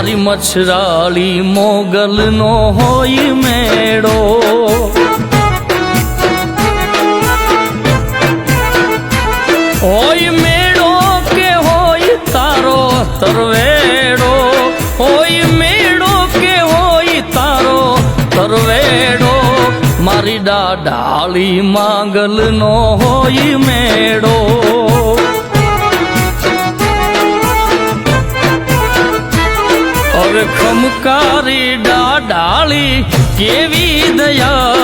મછરાળી મોગલનો હોય મેળો. હોય મેળો કે હોય તારો તરવેડો? હોય મેળો કે હોય તારો તરવેડો? મારી ડાળી માંગલનો હોય મેળો. ખમકારી ડાળી કેવી ભજુ